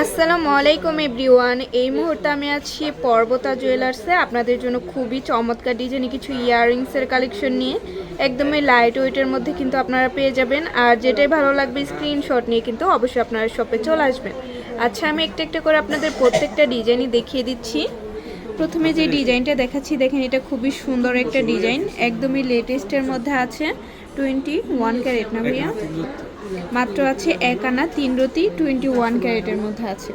আসসালামু আলাইকুম এভরিওয়ান। এই মুহূর্তে আমি আছি পর্বতা জুয়েলার্সে। আপনাদের জন্য খুবই চমৎকার ডিজাইনে কিছু ইয়াররিংসের কালেকশন নিয়ে। একদমই লাইট ওয়েটের মধ্যে কিন্তু আপনারা পেয়ে যাবেন। আর যেটাই ভালো লাগবে স্ক্রিনশট নিয়ে কিন্তু অবশ্যই আপনারা শপে চলে আসবেন। আচ্ছা আমি একটা একটা করে আপনাদের প্রত্যেকটা ডিজাইনই দেখিয়ে দিচ্ছি। প্রথমে যে ডিজাইনটা দেখাচ্ছি দেখেন এটা খুবই সুন্দর একটা ডিজাইন। একদমই লেটেস্টের মধ্যে আছে। টোয়েন্টি ওয়ান ক্যারেট না ভাইয়া? মাত্র আছে এক আনা তিন রতি টোয়েন্টি ওয়ান ক্যারেটের মধ্যে আছে।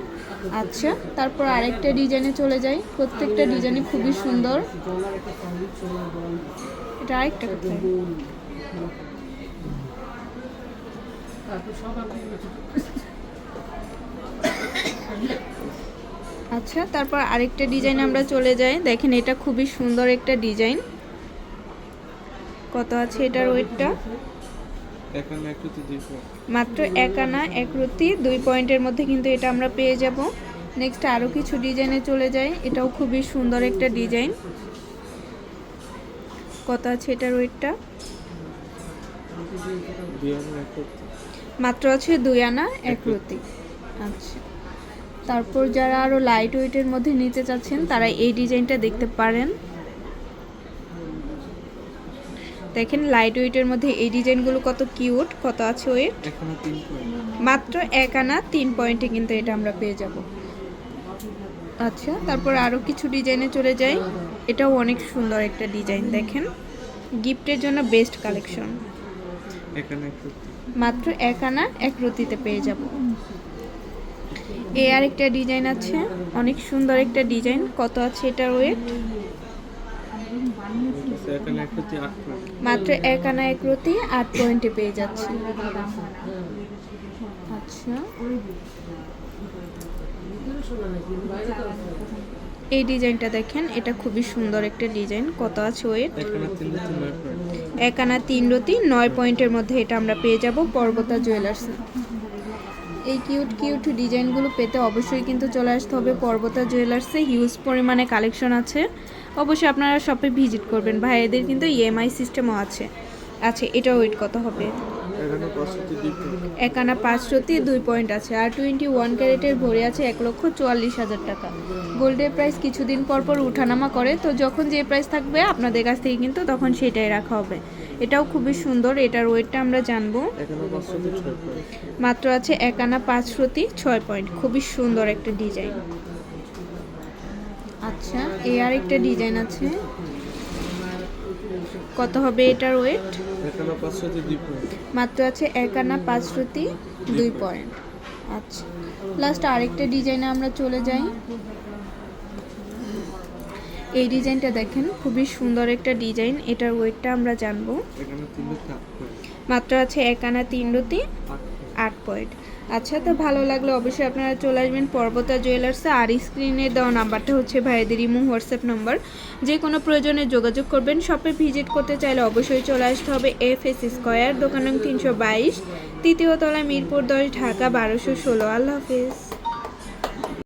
আচ্ছা তারপর আরেকটা ডিজাইনে চলে যাই। প্রত্যেকটা ডিজাইনই খুবই সুন্দর। এটা আরেকটা কোথায় আচ্ছা তারপর আরেকটা ডিজাইন আমরা চলে যাই। দেখেন এটা খুবই সুন্দর একটা ডিজাইন কত আছে এটার ওয়েটটা। মাত্র এক আনা এক রতি দুই পয়েন্টের মধ্যে কিন্তু এটা আমরা পেয়ে যাব। নেক্সট আরও কিছু ডিজাইনে চলে যাই। এটাও খুবই সুন্দর একটা ডিজাইন কত আছে এটার ওয়েটটা। মাত্র আছে দুই আনা এক রতি আচ্ছা। তারপর যারা আরও লাইট ওয়েটের মধ্যে নিতে চাচ্ছেন তারা এই ডিজাইনটা দেখতে পারেন। দেখেন লাইট ওয়েটের মধ্যে এই ডিজাইনগুলো কত কিউট কত আছে ওয়েট। মাত্র এক আনা তিন পয়েন্টে কিন্তু এটা আমরা পেয়ে যাব। আচ্ছা তারপর আরও কিছু ডিজাইনে চলে যাই। এটাও অনেক সুন্দর একটা ডিজাইন দেখেন। গিফটের জন্য বেস্ট কালেকশন। মাত্র এক আনা এক রতিতে পেয়ে যাব। এ আর একটা ডিজাইন আছে। অনেক সুন্দর একটা ডিজাইন। কত আছে এটার ওয়েট। মাত্র এক আনা এক রতি আট পয়েন্টে পেয়ে যাচ্ছে। আচ্ছা। এই ডিজাইনটা দেখেন, এটা খুবই সুন্দর একটা ডিজাইন। কত আছে ওয়েট। এক আনা তিন রতি, নয় পয়েন্টের মধ্যে এটা আমরা পেয়ে যাব পর্বতা জুয়েলার্সে। এই কিউট কিউট ডিজাইনগুলো পেতে অবশ্যই কিন্তু চলে আসতে হবে পর্বতা জুয়েলার্সে হিউজ পরিমাণে কালেকশন আছে। অবশ্যই আপনারা শপে ভিজিট করবেন। ভাই এদের কিন্তু ইএমআই সিস্টেমও আছে। আচ্ছা এটা ওয়েট কত হবে। এক আনা পাঁচ রতি দুই পয়েন্ট আছে আর টোয়েন্টি ওয়ান ক্যারেটের ভরে আছে এক লক্ষ চুয়াল্লিশ হাজার টাকা। গোল্ডের প্রাইস কিছুদিন পর পর উঠানামা করে তো যখন যে প্রাইস থাকবে আপনাদের কাছ থেকে কিন্তু তখন সেটাই রাখা হবে। এটাও খুবই সুন্দর এটার ওয়েটটা আমরা জানব। মাত্র আছে এক আনা পাঁচ রতি ছয় পয়েন্ট খুবই সুন্দর একটা ডিজাইন। আচ্ছা এ আর একটা ডিজাইন আছে। কত হবে এটার ওয়েট। মাত্র আছে এক আনা পাঁচ শ্রুতি দুই পয়েন্ট আচ্ছা। লাস্ট আরেকটা ডিজাইনে আমরা চলে যাই। এই ডিজাইনটা দেখেন খুবই সুন্দর একটা ডিজাইন এটার ওয়েটটা আমরা জানব। মাত্র আছে এক আনা তিন রতি আট পয়েন্ট। আচ্ছা তো ভালো লাগলে। অবশ্যই আপনারা চলে আসবেন পর্বতা জুয়েলার্সে। আর স্ক্রিনে দেওয়া নাম্বারটা হচ্ছে ভাইদের ইমো, হোয়াটসঅ্যাপ নাম্বার। যে কোনো প্রয়োজনে যোগাযোগ করবেন। শপে ভিজিট করতে চাইলে অবশ্যই চলে আসতে হবে এফ এস স্কোয়ার, দোকান নং তিনশো বাইশ, তৃতীয় তলা মিরপুর দশ, ঢাকা বারোশো ষোলো। আল্লাহ হাফিজ।